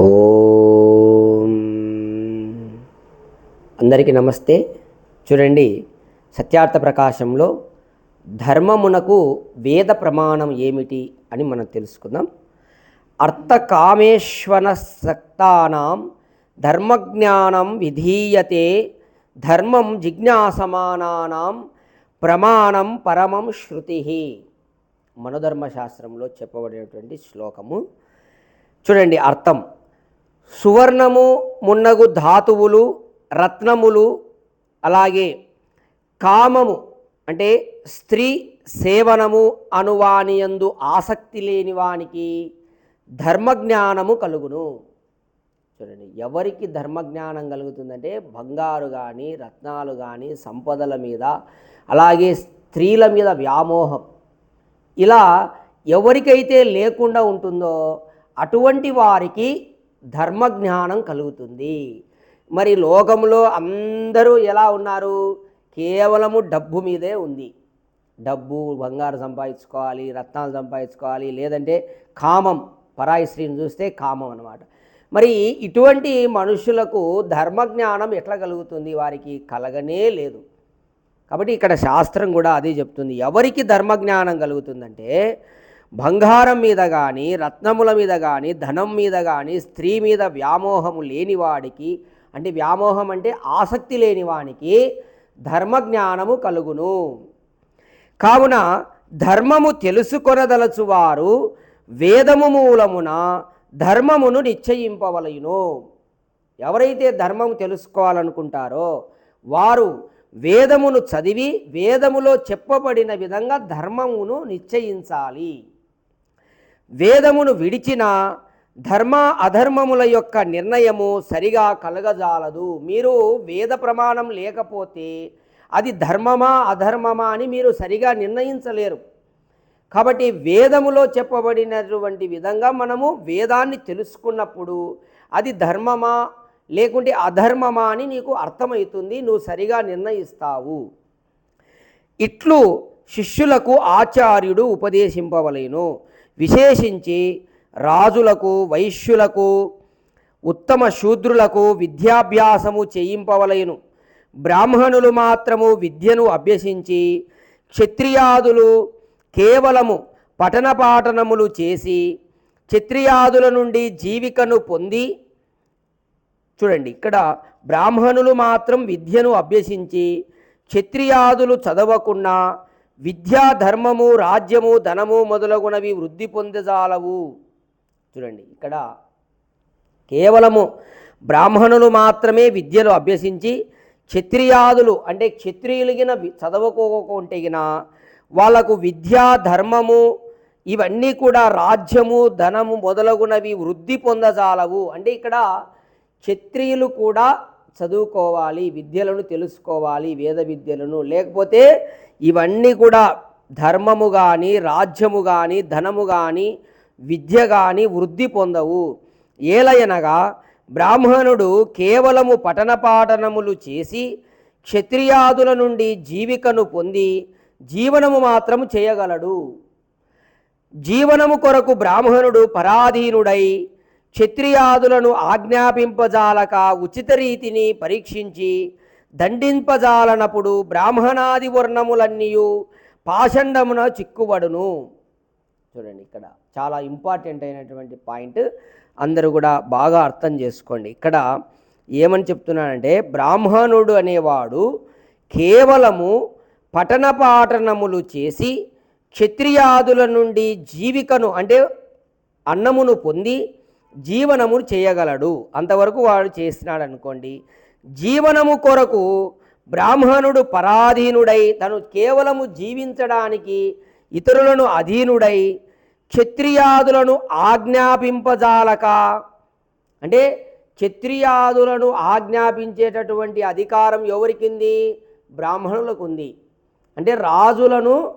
ఓం. అందరికీ నమస్తే. చూడండి సత్యార్థ ప్రకాశంలో ధర్మమునకు వేద ప్రమాణం ఏమిటి అని మనం తెలుసుకుందాం. అర్థకామేశ్వర సక్తానాం ధర్మజ్ఞానం విధీయతే ధర్మం జిజ్ఞాసమానానాం ప్రమాణం పరమం శృతి. మనోధర్మశాస్త్రంలో చెప్పబడినటువంటి శ్లోకము. చూడండి అర్థం. సువర్ణము మున్నగు ధాతువులు రత్నములు అలాగే కామము అంటే స్త్రీ సేవనము అనువానియందు ఆసక్తి లేని వానికి ధర్మజ్ఞానము కలుగును. చూడండి ఎవరికి ధర్మజ్ఞానం కలుగుతుందంటే బంగారు కానీ రత్నాలు కానీ సంపదల మీద అలాగే స్త్రీల మీద వ్యామోహం. ఇలా ఎవరికైతే లేకుండా ఉంటుందో అటువంటి వారికి ధర్మజ్ఞానం కలుగుతుంది. మరి లోకంలో అందరూ ఎలా ఉన్నారు? కేవలము డబ్బు మీదే ఉంది. డబ్బు బంగారు సంపాదించుకోవాలి రత్నాలు సంపాదించుకోవాలి లేదంటే కామం పరాయి స్త్రీని చూస్తే కామం అనమాట మరి ఇటువంటి మనుషులకు ధర్మజ్ఞానం ఎట్లా కలుగుతుంది? వారికి కలగనే లేదు. కాబట్టి ఇక్కడ శాస్త్రం కూడా అదే చెప్తుంది. ఎవరికి ధర్మజ్ఞానం కలుగుతుందంటే బంగారం మీద కానీ రత్నముల మీద కానీ ధనం మీద కానీ స్త్రీ మీద వ్యామోహము లేని వాడికి అంటే వ్యామోహం అంటే ఆసక్తి లేనివానికి ధర్మజ్ఞానము కలుగును. కావున ధర్మము తెలుసుకొనదలచువారు వేదము మూలమున ధర్మమును నిశ్చయింపవలయును. ఎవరైతే ధర్మము తెలుసుకోవాలనుకుంటారో వారు వేదమును చదివి వేదములో చెప్పబడిన విధంగా ధర్మమును నిశ్చయించాలి. వేదమును విడిచిన ధర్మ అధర్మముల యొక్క నిర్ణయము సరిగా కలగజాలదు. మీరు వేద ప్రమాణం లేకపోతే అది ధర్మమా అధర్మమా అని మీరు సరిగా నిర్ణయించలేరు. కాబట్టి వేదములో చెప్పబడినటువంటి విధంగా మనము వేదాన్ని తెలుసుకున్నప్పుడు అది ధర్మమా లేకుంటే అధర్మమా అని నీకు అర్థమవుతుంది నువ్వు సరిగా నిర్ణయిస్తావు. ఇట్లు శిష్యులకు ఆచార్యుడు ఉపదేశింపవలేను. విశేషించి రాజులకు వైశ్యులకు ఉత్తమ శూద్రులకు విద్యాభ్యాసము చేయింపవలేను. బ్రాహ్మణులు మాత్రము విద్యను అభ్యసించి క్షత్రియాదులు కేవలము పఠన పాఠనములు చేసి క్షత్రియాదుల నుండి జీవికను పొంది చూడండి ఇక్కడ బ్రాహ్మణులు మాత్రం విద్యను అభ్యసించి క్షత్రియాదులు చదవకున్నా విద్యా ధర్మము రాజ్యము ధనము మొదలగునవి వృద్ధి పొందజాలవు. చూడండి ఇక్కడ కేవలము బ్రాహ్మణులు మాత్రమే విద్యలు అభ్యసించి క్షత్రియాదులు అంటే క్షత్రియులగిన చదవకోకుంటేగిన వాళ్ళకు విద్యా ధర్మము ఇవన్నీ కూడా రాజ్యము ధనము మొదలగునవి వృద్ధి పొందజాలవు. అంటే ఇక్కడ క్షత్రియులు కూడా చదువుకోవాలి విద్యలను తెలుసుకోవాలి వేద విద్యలను. లేకపోతే ఇవన్నీ కూడా ధర్మము కానీ రాజ్యము కానీ ధనము కానీ విద్య కానీ వృద్ధి పొందవు. ఏలయనగా బ్రాహ్మణుడు కేవలము పఠన పాఠనములు చేసి క్షత్రియాదుల నుండి జీవికను పొంది జీవనము మాత్రం చేయగలడు. జీవనము కొరకు బ్రాహ్మణుడు పరాధీనుడై క్షత్రియాదులను ఆజ్ఞాపింపజాలక ఉచిత రీతిని పరీక్షించి దండింపజాలనప్పుడు బ్రాహ్మణాది వర్ణములన్నీయు పాషండమున చిక్కుబడును. చూడండి ఇక్కడ చాలా ఇంపార్టెంట్ అయినటువంటి పాయింట్ అందరూ కూడా బాగా అర్థం చేసుకోండి. ఇక్కడ ఏమని చెప్తున్నానంటే బ్రాహ్మణుడు అనేవాడు కేవలము పఠన పాఠనములు చేసి క్షత్రియాదుల నుండి జీవికను అంటే అన్నమును పొంది జీవనము చేయగలడు. అంతవరకు వాడు చేస్తున్నాడు అనుకోండి జీవనము కొరకు బ్రాహ్మణుడు పరాధీనుడై తను కేవలము జీవించడానికి ఇతరులను అధీనుడై క్షత్రియాదులను ఆజ్ఞాపింపజాలక అంటే క్షత్రియాదులను ఆజ్ఞాపించేటటువంటి అధికారం ఎవరికింది? బ్రాహ్మణులకు ఉంది అంటే రాజులను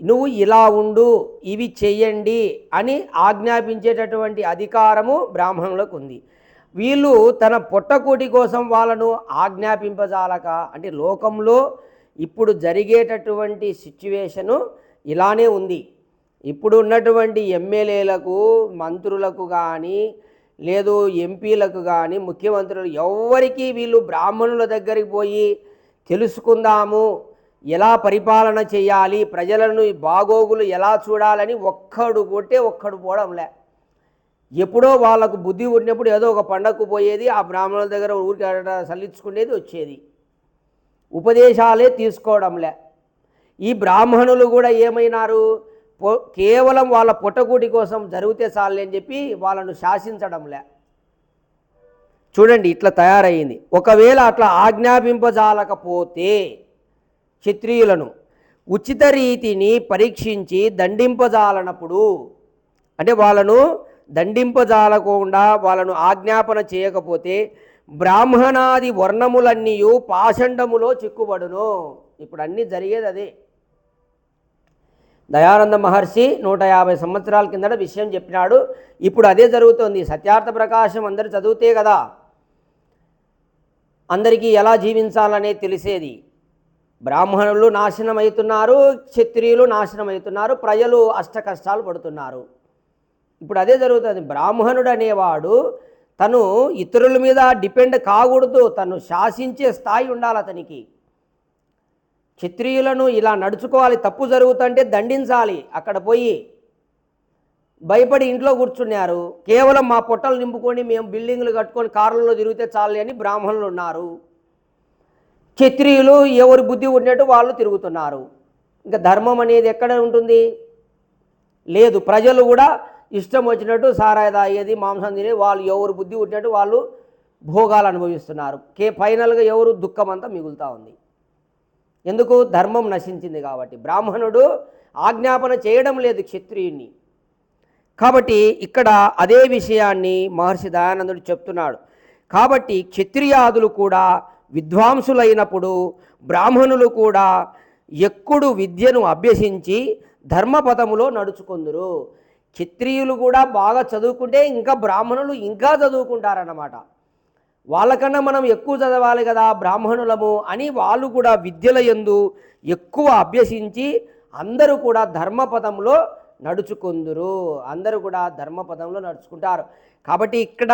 నువ్వు ఇలా ఉండు ఇవి చెయ్యండి అని ఆజ్ఞాపించేటటువంటి అధికారము బ్రాహ్మణులకు ఉంది. వీళ్ళు తన పొట్టకూటి కోసం వాళ్ళను ఆజ్ఞాపింపజాలక అంటే లోకంలో ఇప్పుడు జరిగేటటువంటి సిచ్యువేషను ఇలానే ఉంది. ఇప్పుడు ఉన్నటువంటి ఎమ్మెల్యేలకు మంత్రులకు కానీ లేదు ఎంపీలకు కానీ ముఖ్యమంత్రులు ఎవరికి వీళ్ళు బ్రాహ్మణుల దగ్గరికి పోయి తెలుసుకుందాము ఎలా పరిపాలన చేయాలి ప్రజలను బాగోగులు ఎలా చూడాలని ఒక్కడు కొట్టే ఒక్కడు పోవడంలే ఎప్పుడో వాళ్ళకు బుద్ధి ఉన్నప్పుడు ఏదో ఒక పండగకు పోయేది ఆ బ్రాహ్మణుల దగ్గర ఊరికి సల్లించుకునేది వచ్చేది. ఉపదేశాలే తీసుకోవడంలే ఈ బ్రాహ్మణులు కూడా ఏమైనారు? కేవలం వాళ్ళ పుట్టకూటి కోసం జరిగితే చాలే అని చెప్పి వాళ్ళను శాసించడంలే చూడండి ఇట్లా తయారయ్యింది ఒకవేళ అట్లా ఆజ్ఞాపింపజాలకపోతే క్షత్రియులను ఉచిత రీతిని పరీక్షించి దండింపజాలనప్పుడు అంటే వాళ్ళను దండింపజాలకుండా వాళ్ళను ఆజ్ఞాపన చేయకపోతే బ్రాహ్మణాది వర్ణములన్నీ పాషండములో చిక్కుబడును. ఇప్పుడు అన్నీ జరిగేది అదే. దయానంద మహర్షి నూట యాభై సంవత్సరాల కిందట విషయం చెప్పినాడు. ఇప్పుడు అదే జరుగుతోంది. సత్యార్థ ప్రకాశం అందరు చదివితే కదా అందరికీ ఎలా జీవించాలనే తెలిసేది. బ్రాహ్మణులు నాశనం అవుతున్నారు క్షత్రియులు నాశనం అవుతున్నారు ప్రజలు అష్ట కష్టాలు పడుతున్నారు. ఇప్పుడు అదే జరుగుతుంది. బ్రాహ్మణుడు అనేవాడు తను ఇతరుల మీద డిపెండ్ కాకూడదు తను శాసించే స్థాయి ఉండాలి అతనికి. క్షత్రియులను ఇలా నడుచుకోవాలి తప్పు జరుగుతుంటే దండించాలి. అక్కడ పోయి భయపడి ఇంట్లో కూర్చున్నారు. కేవలం మా పొట్టలు నింపుకొని మేము బిల్డింగ్లు కట్టుకొని కార్లలో తిరిగితే చాలు అని బ్రాహ్మణులు ఉన్నారు. క్షత్రియులు ఎవరి బుద్ధి ఉన్నట్టు వాళ్ళు తిరుగుతున్నారు. ఇంకా ధర్మం అనేది ఎక్కడ ఉంటుంది? లేదు ప్రజలు కూడా ఇష్టం వచ్చినట్టు సారాయి తాగేది మాంసం తినేది వాళ్ళు ఎవరు బుద్ధి ఉన్నట్టు వాళ్ళు భోగాలు అనుభవిస్తున్నారు. కే ఫైనల్గా ఎవరు దుఃఖం అంతా మిగులుతూ ఉంది. ఎందుకు? ధర్మం నశించింది కాబట్టి. బ్రాహ్మణుడు ఆజ్ఞాపన చేయడం లేదు క్షత్రియుణ్ణి. కాబట్టి ఇక్కడ అదే విషయాన్ని మహర్షి దయానందుడు చెప్తున్నాడు. కాబట్టి క్షత్రియాదులు కూడా విద్వాంసులైనప్పుడు బ్రాహ్మణులు కూడా ఎక్కుడు విద్యను అభ్యసించి ధర్మపథములో నడుచుకుందురు. క్షత్రియులు కూడా బాగా చదువుకుంటే ఇంకా బ్రాహ్మణులు ఇంకా చదువుకుంటారన్నమాట. వాళ్ళకన్నా మనం ఎక్కువ చదవాలి కదా బ్రాహ్మణులము అని వాళ్ళు కూడా విద్యల యందు ఎక్కువ అభ్యసించి అందరూ కూడా ధర్మపదంలో నడుచుకుందురు. అందరూ కూడా ధర్మపదంలో నడుచుకుంటారు. కాబట్టి ఇక్కడ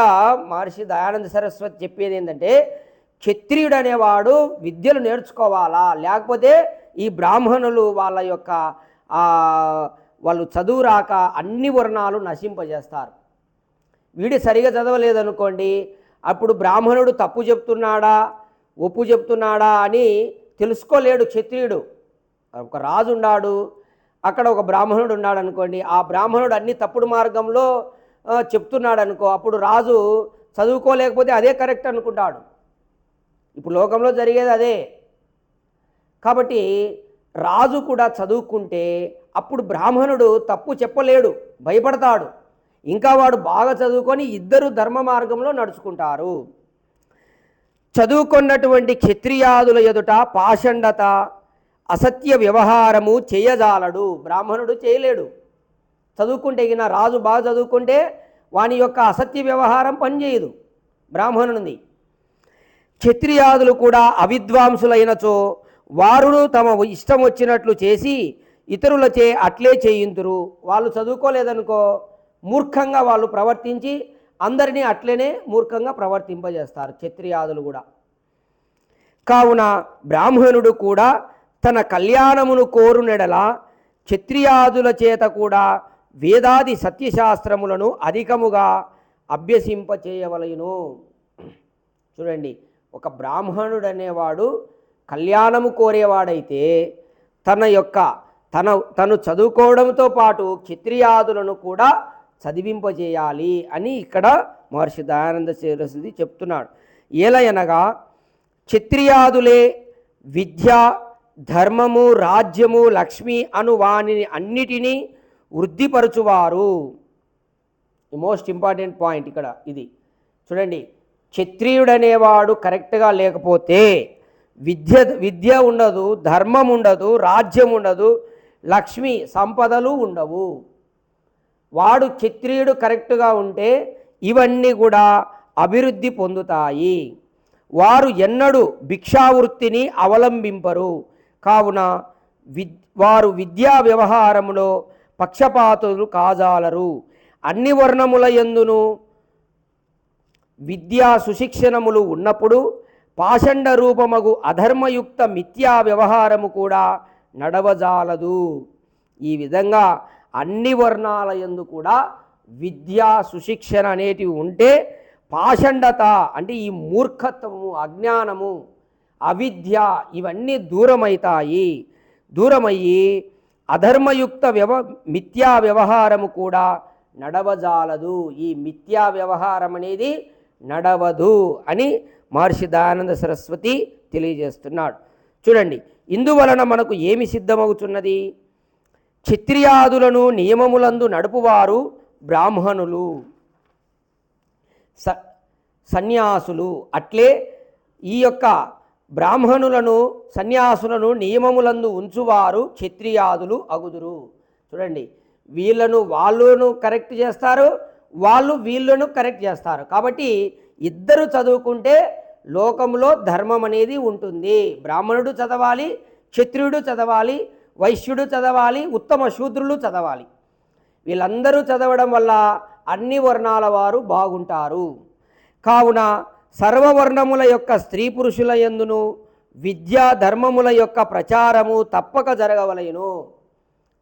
మహర్షి దయానంద సరస్వతి చెప్పేది ఏంటంటే క్షత్రియుడు అనేవాడు విద్యలు నేర్చుకోవాలా? లేకపోతే ఈ బ్రాహ్మణులు వాళ్ళ యొక్క వాళ్ళు చదువు రాక అన్ని వర్ణాలు నశింపజేస్తారు. వీడు సరిగా చదవలేదనుకోండి అప్పుడు బ్రాహ్మణుడు తప్పు చెప్తున్నాడా? ఒప్పు చెప్తున్నాడా అని తెలుసుకోలేడు క్షత్రియుడు. ఒక రాజు ఉన్నాడు అక్కడ ఒక బ్రాహ్మణుడు ఉన్నాడు అనుకోండి ఆ బ్రాహ్మణుడు అన్ని తప్పుడు మార్గంలో చెప్తున్నాడు అనుకో అప్పుడు రాజు చదువుకోలేకపోతే అదే కరెక్ట్ అనుకుంటాడు. ఇప్పుడు లోకంలో జరిగేది అదే. కాబట్టి రాజు కూడా చదువుకుంటే అప్పుడు బ్రాహ్మణుడు తప్పు చెప్పలేడు భయపడతాడు. ఇంకా వాడు బాగా చదువుకొని ఇద్దరు ధర్మ మార్గంలో నడుచుకుంటారు. చదువుకున్నటువంటి క్షత్రియాదుల ఎదుట పాషండత అసత్య వ్యవహారము చేయజాలడు. బ్రాహ్మణుడు చేయలేడు. చదువుకుంటే ఈయన రాజు బాగా చదువుకుంటే వాని యొక్క అసత్య వ్యవహారం పనిచేయదు. బ్రాహ్మణునిది. క్షత్రియాదులు కూడా అవిద్వాంసులైనచో వారును తమ ఇష్టం వచ్చినట్లు చేసి ఇతరులచే అట్లే చేయింతురు వాళ్ళు చదువుకోలేదనుకో మూర్ఖంగా వాళ్ళు ప్రవర్తించి అందరినీ అట్లనే మూర్ఖంగా ప్రవర్తింపజేస్తారు క్షత్రియాదులు కూడా. కావున బ్రాహ్మణుడు కూడా తన కళ్యాణమును కోరునెడల క్షత్రియాదుల చేత కూడా వేదాది సత్యశాస్త్రములను అధికముగా అభ్యసింపచేయవలయును. చూడండి ఒక బ్రాహ్మణుడు అనేవాడు కళ్యాణము కోరేవాడైతే తన యొక్క తన తను చదువుకోవడంతో పాటు క్షత్రియాదులను కూడా చదివింపజేయాలి అని ఇక్కడ మహర్షి దయానంద సరస్వతి చెప్తున్నాడు. ఏలయనగా క్షత్రియాదులే విద్య ధర్మము రాజ్యము లక్ష్మి అను వానిని అన్నిటినీ వృద్ధిపరచువారు. మోస్ట్ ఇంపార్టెంట్ పాయింట్ ఇక్కడ ఇది. చూడండి క్షత్రియుడనేవాడు కరెక్ట్గా లేకపోతే విద్య విద్య ఉండదు ధర్మం ఉండదు రాజ్యం ఉండదు లక్ష్మి సంపదలు ఉండవు. వాడు క్షత్రియుడు కరెక్ట్గా ఉంటే ఇవన్నీ కూడా అభివృద్ధి పొందుతాయి. వారు ఎన్నడూ భిక్షావృత్తిని అవలంబింపరు. కావున విద్ వారు విద్యా వ్యవహారములో పక్షపాతులు కాజాలరు. అన్ని వర్ణముల ఎందును? విద్యా సుశిక్షణములు ఉన్నప్పుడు పాషండ రూపమగు అధర్మయుక్త మిథ్యా వ్యవహారము కూడా నడవజాలదు. ఈ విధంగా అన్ని వర్ణాల యందు కూడా విద్యా సుశిక్షణ అనేటివి ఉంటే పాషండత అంటే ఈ మూర్ఖత్వము అజ్ఞానము అవిద్య ఇవన్నీ దూరమవుతాయి దూరమయ్యి అధర్మయుక్త వ్యవ మిథ్యా వ్యవహారము కూడా నడవజాలదు. ఈ మిథ్యా వ్యవహారం అనేది నడవదు అని మహర్షి దయానంద సరస్వతి తెలియజేస్తున్నాడు. చూడండి ఇందువలన మనకు ఏమి సిద్ధమవుతున్నది క్షత్రియాదులను నియమములందు నడుపువారు బ్రాహ్మణులు స సన్యాసులు. అట్లే ఈ యొక్క బ్రాహ్మణులను సన్యాసులను నియమములందు ఉంచువారు క్షత్రియాదులు అగుదురు. చూడండి వీళ్ళను వాళ్ళను కరెక్ట్ చేస్తారు వాళ్ళు వీళ్ళను కరెక్ట్ చేస్తారు. కాబట్టి ఇద్దరు చదువుకుంటే లోకంలో ధర్మం అనేది ఉంటుంది. బ్రాహ్మణుడు చదవాలి క్షత్రియుడు చదవాలి వైశ్యుడు చదవాలి ఉత్తమ శూద్రులు చదవాలి. వీళ్ళందరూ చదవడం వల్ల అన్ని వర్ణాల వారు బాగుంటారు. కావున సర్వవర్ణముల యొక్క స్త్రీ పురుషుల ఎందును విద్యా ధర్మముల యొక్క ప్రచారము తప్పక జరగవలయను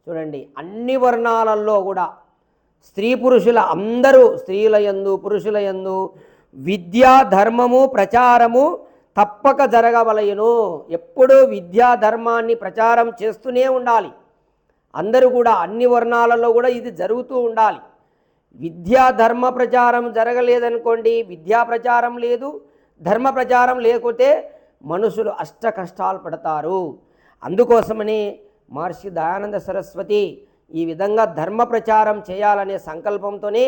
చూడండి అన్ని వర్ణాలలో కూడా స్త్రీ పురుషుల అందరూ స్త్రీల యందు పురుషుల యందు విద్యా ధర్మము ప్రచారము తప్పక జరగవలయను. ఎప్పుడూ విద్యా ధర్మాన్ని ప్రచారం చేస్తూనే ఉండాలి. అందరూ కూడా అన్ని వర్ణాలలో కూడా ఇది జరుగుతూ ఉండాలి. విద్యా ధర్మ ప్రచారం జరగలేదనుకోండి విద్యా ప్రచారం లేదు ధర్మ ప్రచారం లేకపోతే మనుషులు అష్ట కష్టాలు పడతారు. అందుకోసమని మహర్షి దయానంద సరస్వతి ఈ విధంగా ధర్మ ప్రచారం చేయాలనే సంకల్పంతోనే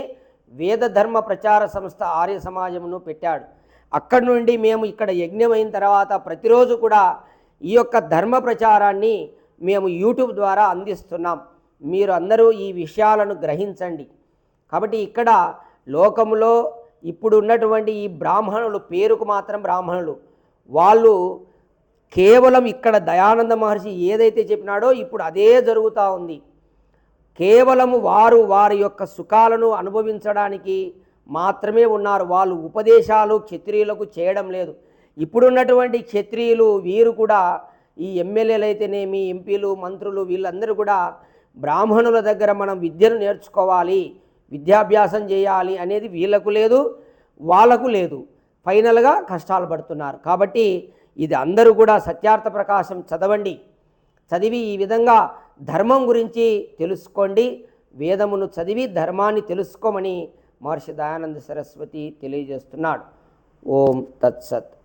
వేద ధర్మ ప్రచార సంస్థ ఆర్య సమాజమును పెట్టాడు. అక్కడి నుండి మేము ఇక్కడ యజ్ఞమైన తర్వాత ప్రతిరోజు కూడా ఈ యొక్క ధర్మ ప్రచారాన్ని మేము యూట్యూబ్ ద్వారా అందిస్తున్నాం. మీరు అందరూ ఈ విషయాలను గ్రహించండి. కాబట్టి ఇక్కడ లోకంలో ఇప్పుడు ఉన్నటువంటి ఈ బ్రాహ్మణులు పేరుకు మాత్రం బ్రాహ్మణులు. వాళ్ళు కేవలం ఇక్కడ దయానంద మహర్షి ఏదైతే చెప్పినాడో ఇప్పుడు అదే జరుగుతూ ఉంది. కేవలము వారు వారి యొక్క సుఖాలను అనుభవించడానికి మాత్రమే ఉన్నారు. వాళ్ళు ఉపదేశాలు క్షత్రియులకు చేయడం లేదు. ఇప్పుడున్నటువంటి క్షత్రియులు వీరు కూడా ఈ ఎమ్మెల్యేలు అయితేనేమి ఎంపీలు మంత్రులు వీళ్ళందరూ కూడా బ్రాహ్మణుల దగ్గర మనం విద్యను నేర్చుకోవాలి విద్యాభ్యాసం చేయాలి అనేది వీళ్ళకు లేదు వాళ్ళకు లేదు. ఫైనల్గా కష్టాలు పడుతున్నారు. కాబట్టి ఇది అందరూ కూడా సత్యార్థ ప్రకాశం చదవండి. చదివి ఈ విధంగా ధర్మం గురించి తెలుసుకోండి. వేదమును చదివి ధర్మాన్ని తెలుసుకోమని మహర్షి దయానంద సరస్వతి తెలియజేస్తున్నాడు. ఓం తత్సత్.